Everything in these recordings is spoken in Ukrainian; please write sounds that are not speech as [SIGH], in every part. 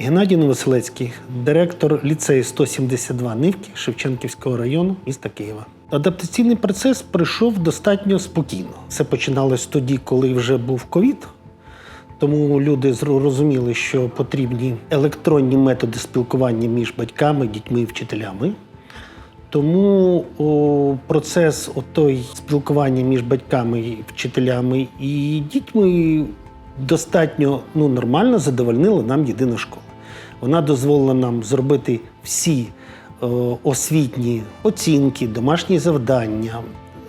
Геннадій Новоселецький, директор ліцею 172 Нивки Шевченківського району міста Києва. Адаптаційний процес пройшов достатньо спокійно. Це починалось тоді, коли вже був ковід. Тому люди зро- розуміли, що потрібні електронні методи спілкування між батьками, дітьми і вчителями. Тому о, процес отой спілкування між батьками, вчителями і дітьми достатньо ну, нормально задовольнила нам єдина школа. Вона дозволила нам зробити всі е, освітні оцінки, домашні завдання,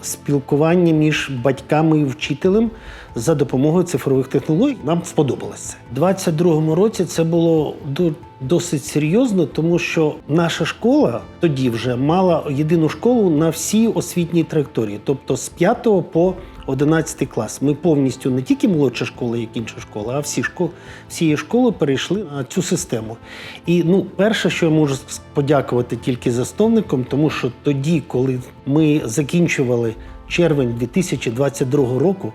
спілкування між батьками і вчителем за допомогою цифрових технологій. Нам сподобалося. У 22-му році це було до- досить серйозно, тому що наша школа тоді вже мала єдину школу на всій освітній траєкторії, тобто з 5 по 11 клас. Ми повністю не тільки молодша школа, як інша школа, а всі школи, всієї школи перейшли на цю систему. І ну, перше, що я можу подякувати тільки засновникам, тому що тоді, коли ми закінчували червень 2022 року,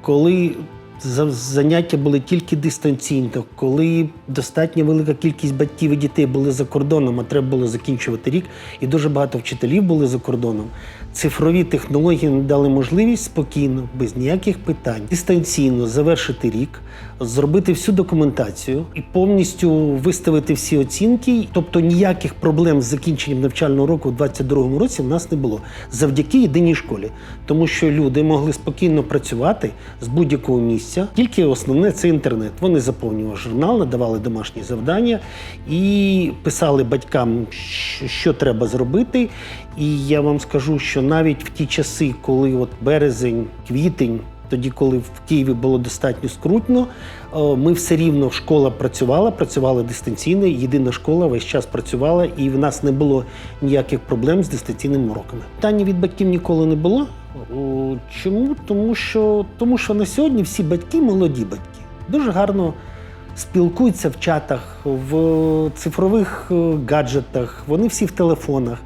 коли заняття були тільки дистанційно, коли достатньо велика кількість батьків і дітей були за кордоном, а треба було закінчувати рік, і дуже багато вчителів були за кордоном. Цифрові технології дали можливість спокійно, без ніяких питань, дистанційно завершити рік, зробити всю документацію і повністю виставити всі оцінки. Тобто ніяких проблем з закінченням навчального року у 2022 році в нас не було завдяки єдиній школі, тому що люди могли спокійно працювати з будь-якого місця. Тільки основне це інтернет. Вони заповнювали журнал, надавали домашні завдання і писали батькам, що- треба зробити. І я вам скажу, що навіть в ті часи, коли от березень, квітень. Тоді, коли в Києві було достатньо скрутно, ми все рівно школа працювала, працювала дистанційно. Єдина школа весь час працювала, і в нас не було ніяких проблем з дистанційними уроками. Питання від батьків ніколи не було. О, Чому? Тому що, тому що на сьогодні всі батьки молоді батьки. Дуже гарно спілкуються в чатах, в цифрових е, гаджетах, вони всі в телефонах.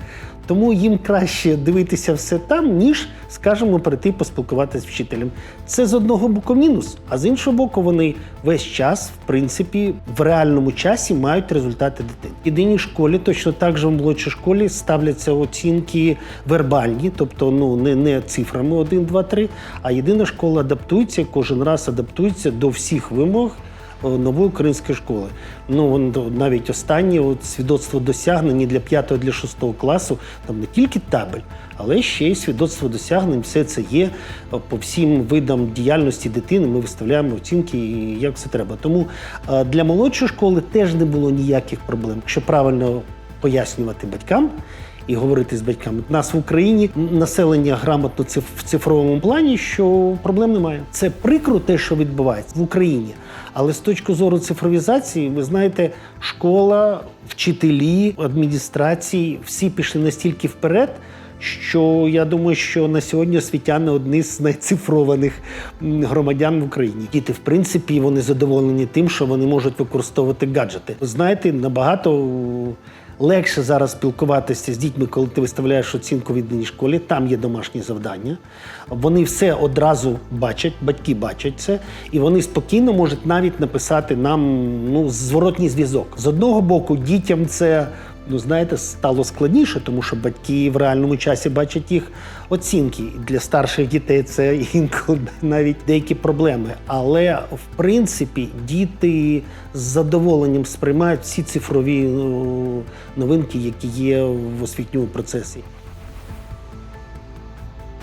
Тому їм краще дивитися все там, ніж, скажімо, прийти поспілкуватися з вчителем. Це з одного боку мінус, а з іншого боку, вони весь час, в принципі, в реальному часі мають результати дитини. В єдиній школі, точно так же в молодшій школі ставляться оцінки вербальні, тобто ну не, не цифрами 1, 2, 3, а єдина школа адаптується, кожен раз адаптується до всіх вимог нової української школи. Ну навіть останнє от, свідоцтво досягнень для 5 для 6 класу, там не тільки табель, але ще й свідоцтво досягнень. Все це є е, по всім видам діяльності дитини. Ми виставляємо оцінки, і як все треба. Тому е, для молодшої школи теж не було ніяких проблем. Якщо правильно пояснювати батькам. І говорити з батьками. У нас в Україні населення грамотно в цифровому плані, що проблем немає. Це прикро те, що відбувається в Україні. Але з точки зору цифровізації, ви знаєте, школа, вчителі, адміністрації всі пішли настільки вперед. Що я думаю, що на сьогодні освітяни одні з найцифрованих громадян в Україні. Діти, в принципі, вони задоволені тим, що вони можуть використовувати гаджети. Знаєте, набагато легше зараз спілкуватися з дітьми, коли ти виставляєш оцінку в єдиній школі. Там є домашні завдання. Вони все одразу бачать, батьки бачать це, і вони спокійно можуть навіть написати нам ну, зворотній зв'язок. З одного боку, дітям це. Ну, знаєте, стало складніше, тому що батьки в реальному часі бачать їх оцінки. Для старших дітей це [LAUGHS] інколи навіть деякі проблеми. Але в принципі діти з задоволенням сприймають всі цифрові ну, новинки, які є в освітньому процесі.